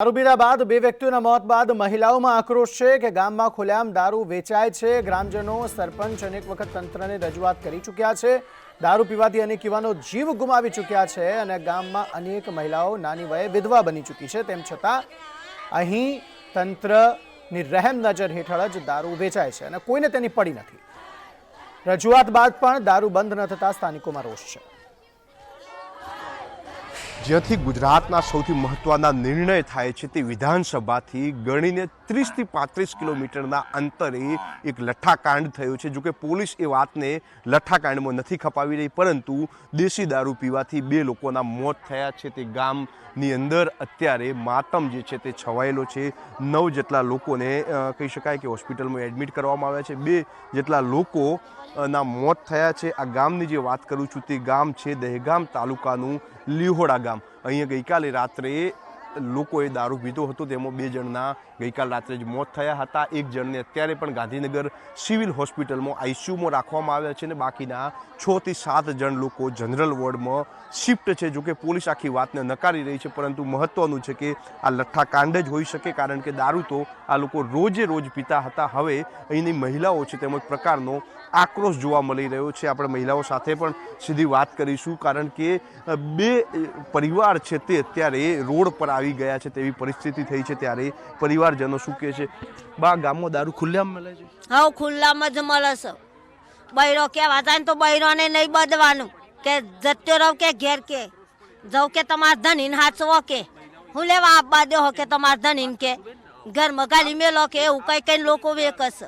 દારૂ બાદ બે વ્યક્તિઓના મોત બાદ મહિલાઓમાં આક્રોશ છે કે ગામમાં ખુલ્લેઆમ દારૂ વેચાય છે. ગ્રામજનો, સરપંચ અનેક વખત તંત્રને રજૂઆત કરી ચૂક્યા છે. દારૂ પીવાથી અનેક યુવાનો જીવ ગુમાવી ચૂક્યા છે અને ગામમાં અનેક મહિલાઓ નાની વયે વિધવા બની ચૂકી છે. તેમ છતાં અહીં તંત્રની રહેમ નજર હેઠળ જ દારૂ વેચાય છે અને કોઈને તેની પડી નથી. રજૂઆત બાદ પણ દારૂ બંધ ન થતા સ્થાનિકોમાં રોષ છે. જ્યાંથી ગુજરાતના સૌથી મહત્વના નિર્ણય થાય છે તે વિધાનસભાથી ગણીને ત્રીસથી પાંત્રીસ કિલોમીટરના અંતરે એક લઠ્ઠાકાંડ થયો છે. જોકે પોલીસ એ વાતને લઠ્ઠાકાંડમાં નથી ખપાવી રહી, પરંતુ દેશી દારૂ પીવાથી બે લોકોના મોત થયા છે. તે ગામની અંદર અત્યારે માતમ જે છે તે છવાયેલો છે. નવ જેટલા લોકોને કહી શકાય કે હોસ્પિટલમાં એડમિટ કરવામાં આવ્યા છે. બે જેટલા લોકો ના મોત થયા છે. આ ગામની જે વાત કરું છું તે ગામ છે દહેગામ તાલુકાનું લીહોડા ગામ. અહીંયા ગઈકાલે રાત્રે લોકોએ દારૂ પીધો હતો, તેમાં બે જણના ગઈકાલ રાત્રે જ મોત થયા હતા. એક જણને અત્યારે પણ ગાંધીનગર સિવિલ હોસ્પિટલમાં આઈસીયુમાં રાખવામાં આવ્યા છે અને બાકીના છથી સાત જણ લોકો જનરલ વોર્ડમાં શિફ્ટ છે, જોકે પોલીસ આખી વાતને નકારી રહી છે, પરંતુ મહત્વનું છે કે આ લઠ્ઠાકાંડ જ હોઈ શકે, કારણ કે દારૂ તો આ લોકો રોજે રોજ પીતા હતા. હવે અહીંની મહિલાઓ છે, તેમજ પ્રકારનો આક્રોશ જોવા મળી રહ્યો છે. આપણે મહિલાઓ સાથે પણ સીધી વાત કરીશું, કારણ કે બે પરિવાર છે તે અત્યારે રોડ પર આવી ગયા છે તેવી પરિસ્થિતિ થઈ છે ત્યારે પરિવારજનો શું કહે છે? બા ગામમાં દારૂ ખુલ્લામાં મળે છે? હા ખુલ્લામાં જ મળે છે. બૈરો કહેવા જાય ને તો બૈરોને નહીં બદવાનું. કે જત્યો રહો કે ઘેર કે. જવું કે તમારા ધનીન હાચવો કે. હું લેવા આપવા દો કે તમારા ધનીન કે. ઘરમાં ગાલી મેલો કે એવું કઈ કઈ લોકો વેકસ કસ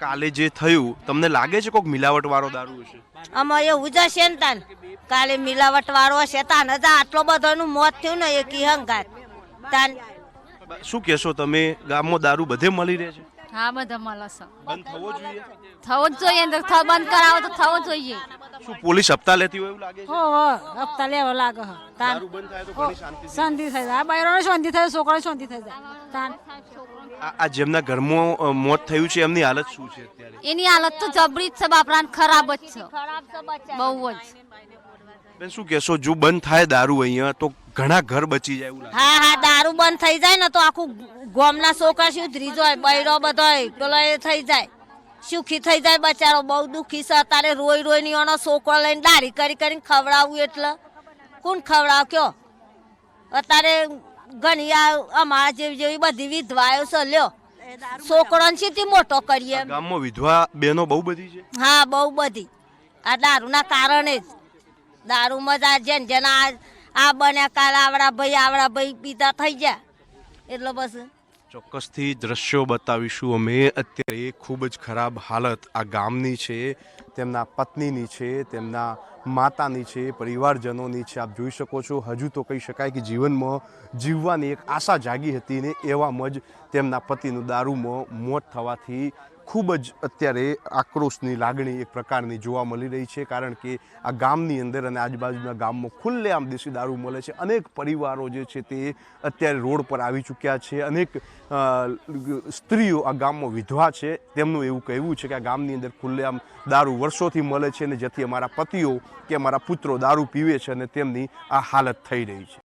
કાલે જે થયું તમને લાગે છે કોઈક મિલાવટ વાળો દારૂ હશે? આમાં એવું જ હશે ને તાન. કાલે મિલાવટ વાળો હશે. તાન જ આટલો બધોનું મોત થયું ને એક હંગાત. તાન શું કહેશો તમે? ગામમાં દારૂ બધે મળી રહે છે? હા બધા મળે છે. બંધ થવો જોઈએ? થવો જ જોઈએ અંદર તો બંધ કરાવો તો થવો જોઈએ. શું પોલીસ હપ્તા લેતી હોય એવું લાગે છે? હો હો હપ્તા લેવો લાગે હ. તાન દારૂ બંધ થાય તો ઘણી શાંતિ શાંતિ થઈ જાય. આ શાંતિ થાય છોકરાને શાંતિ થઈ જાય. તાન આ આ જેમના ઘરમાં મોત થયું છે એમની હાલત શું છે અત્યારે? એની હાલત તો જબરી જ છે બાપરાન ખરાબ જ છે. બહુ જ. બેન શું કહેશો? જો બંધ થાય દારૂ અહીંયા તો ઘણા ઘર બચી જાય એવું લાગે હા હા દારૂ બંધ થઈ જાય ને તો આખું ગોમના છોકરા સુધરી જાય બૈરો બધોય પેલો એ થઈ જાય. સુખી થઈ જાય બચારો બહુ દુખી છે. અત્યારે રોઈ રોઈ એનો છોકરો લઈને દારી કરી કરીને ખવડાવવું એટલે. કોણ ખવડાવ કયો? અત્યારે ઘણી આ અમારા જેવી જેવી બધી વિધવાઓ છે લ્યો. છોકરોને સીધી મોટો કરીએ ગામમાં વિધવા બહેનો બહુ બધી છે. હા બહુ બધી. આ દારૂના કારણે જ. દારૂમાં જ આ જેન જેના આ- આ બન્યા કાલ આવડા ભાઈ આવડા ભાઈ પીતા થઈ ગયા. એટલે બસ. ચોક્કસથી દ્રશ્યો બતાવીશું અમે. અત્યારે ખૂબ જ ખરાબ હાલત આ ગામની છે, તેમના પત્નીની છે, તેમના માતાની છે, પરિવારજનોની છે. આપ જોઈ શકો છો, હજુ તો કહી શકાય કે જીવનમાં જીવવાની એક આશા જાગી હતી ને એવામાં જ તેમના પતિનું દારૂમાં મોત થવાથી ખૂબ જ અત્યારે આક્રોશની લાગણી એક પ્રકારની જોવા મળી રહી છે, કારણ કે આ ગામની અંદર અને આજુબાજુના ગામમાં ખુલ્લેઆમ દેશી દારૂ મળે છે. અનેક પરિવારો જે છે તે અત્યારે રોડ પર આવી ચૂક્યા છે. અનેક સ્ત્રીઓ આ ગામમાં વિધવા છે. તેમનું એવું કહેવું છે કે આ ગામની અંદર ખુલ્લેઆમ દારૂ વર્ષોથી મળે છે અને જેથી અમારા પતિઓ કે અમારા પુત્રો દારૂ પીવે છે અને તેમની આ હાલત થઈ રહી છે.